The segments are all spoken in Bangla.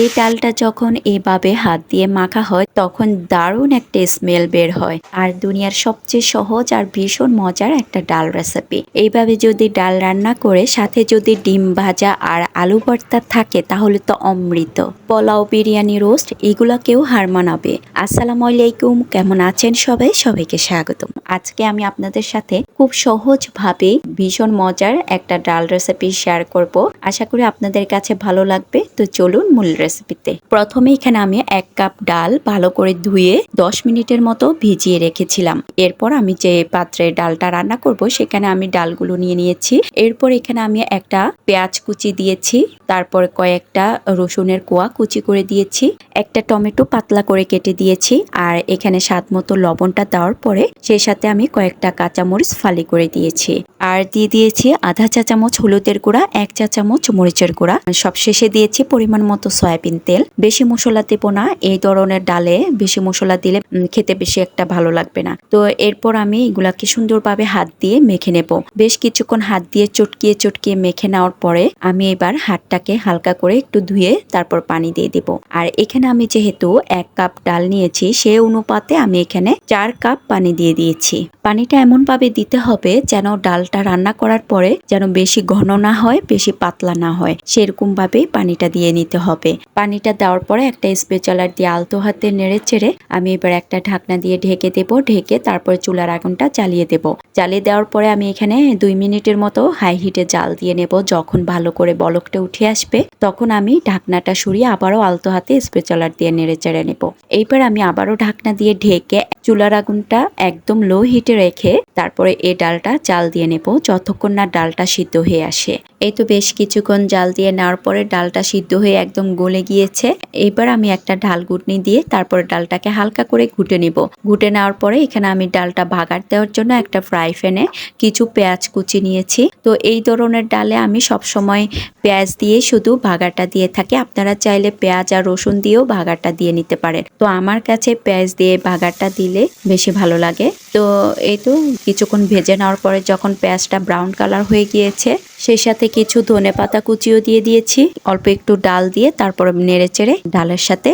এই ডালটা যখন এভাবে হাত দিয়ে মাখা হয়, তখন দারুণ একটা স্মেল বের হয়। আর দুনিয়ার সবচেয়ে সহজ আর ভীষণ মজার একটা ডাল রেসিপি এইভাবে যদি ডাল রান্না করে, সাথে যদি ডিম ভাজা আর আলু ভর্তা থাকে, তাহলে তো অমৃত। পোলাও, বিরিয়ানি, রোস্ট, এগুলাকেও হার মানাবে। আসসালামু আলাইকুম, কেমন আছেন সবাই? সবাইকে স্বাগতম। আজকে আমি আপনাদের সাথে খুব সহজভাবে ভীষণ মজার একটা ডাল রেসিপি শেয়ার করব। আশা করি আপনাদের কাছে ভালো লাগবে। তো চলুন মূল রেসিপিতে প্রথমে এখানে আমি এক কাপ ডাল ভালো করে ধুয়ে দশ মিনিটের মতো ভিজিয়ে রেখেছিলাম। এরপর আমি যে পাত্রে ডালটা রান্না করব, সেখানে আমি ডালগুলো নিয়ে নিয়েছি। এরপর এখানে আমি একটা পেঁয়াজ কুচি দিয়েছি, তারপর কয়েকটা রসুনের কোয়া কুচি করে দিয়েছি, একটা টমেটো পাতলা করে কেটে দিয়েছি, আর এখানে স্বাদ মতো লবণটা দেওয়ার পরে সেই সাথে আমি কয়েকটা কাঁচামরিচ ফালি করে দিয়েছি। আর দিয়ে দিয়েছি আধা চা চামচ হলুদের গুঁড়া, এক চা চামচ মরিচের গুঁড়া। সব শেষে দিয়েছি পরিমাণ মতো সয়াবিন তেল, বেশি মশলা দেবো না, এই ধরনের ডালে বেশি মশলা দিলে খেতে বেশি একটা ভালো লাগবে না। তো এরপর আমি এগুলাকে সুন্দরভাবে হাত দিয়ে মেখে নেব। বেশ কিছুক্ষণ হাত দিয়ে চটকিয়ে চটকিয়ে মেখে নেওয়ার পরে আমি এবার হাতটাকে হালকা করে একটু ধুয়ে তারপর পানি দিয়ে দেব। আর এখানে আমি যেহেতু এক কাপ ডাল নিয়েছি, সে অনুপাতে আমি এখানে চার কাপ পানি দিয়ে দিয়েছি। পানিটা এমন ভাবে দিতে হবে যেন ডালটা রান্না করার পরে যেন বেশি ঘন না হয়, বেশি পাতলা না হয়। সেরকম ভাবে পানিটা দিয়ে নিতে হবে। পানিটা দেওয়ার পরে একটা স্পেচালার দিয়ে আলতো হাতে নেড়ে চেড়ে আমি এবার একটা ঢাকনা দিয়ে ঢেকে দেব, ঢেকে তারপরে চুলার আগুনটা চালিয়ে দেব। জ্বালিয়ে দেওয়ার পরে আমি এখানে দুই মিনিটের মতো হাই হিটে জাল দিয়ে নেব, যখন ভালো করে বলকটা উঠে আসবে, তখন আমি ঢাকনাটা সরিয়ে আবারও আলতো হাতে স্পেচালার দিয়ে নেড়ে চেড়ে নেব। এইবার আমি আবারও ঢাকনা দিয়ে ঢেকে চুলার আগুনটা একদম লো হিটে রেখে তারপরে এই ডালটা জাল দিয়ে নেব, যতক্ষণ না ডালটা সিদ্ধ হয়ে আসে। এই তো বেশ কিছুক্ষণ জাল দিয়ে নেওয়ার পরে ডালটা সিদ্ধ হয়ে একদম গলে গিয়েছে। এবার আমি একটা ঢাল ঘুটনি দিয়ে তারপরে ডালটাকে হালকা করে ঘুটে নিব। ঘুটে নেওয়ার পরে এখানে আমি ডালটা ভাগার দেওয়ার জন্য একটা ফ্রাই প্যানে কিছু পেঁয়াজ কুচি নিয়েছি। তো এই ধরনের ডালে আমি সব সময় পেঁয়াজ দিয়ে শুধু ভাগাটা দিয়ে থাকি। আপনারা চাইলে পেঁয়াজ আর রসুন দিয়েও ভাগাটা দিয়ে নিতে পারেন। তো আমার কাছে পেঁয়াজ দিয়ে ভাগাটা দিলে বেশি ভালো লাগে। তো এই তো কিছুক্ষণ ভেজে নেওয়ার পরে যখন পেঁয়াজটা ব্রাউন কালার হয়ে গিয়েছে সেই সাথে কিছু ধনে পাতা কুচিও দিয়ে দিয়েছি। অল্প একটু ডাল দিয়ে তারপর নেড়ে চেড়ে ডালের সাথে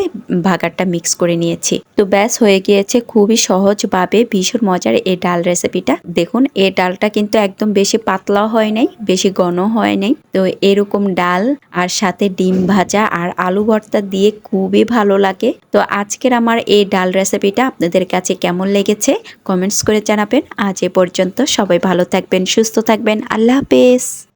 ভাগারটা মিক্স করে নিয়েছি। তো ব্যাস, হয়ে গিয়েছে খুবই সহজভাবে ভীষণ মজার এই ডাল রেসিপিটা। দেখুন, এই ডালটা কিন্তু একদম বেশি পাতলাও হয় নাই, বেশি ঘন হয় নাই। তো এরকম ডাল আর সাথে ডিম ভাজা আর আলু ভর্তা দিয়ে খুবই ভালো লাগে। তো আজকের আমার এই ডাল রেসিপিটা আপনাদের কাছে কেমন লেগেছে কমেন্টস করে জানাবেন। আজ এ পর্যন্ত সবাই ভালো থাকবেন, সুস্থ থাকবেন। আল্লাহ হাফেজ।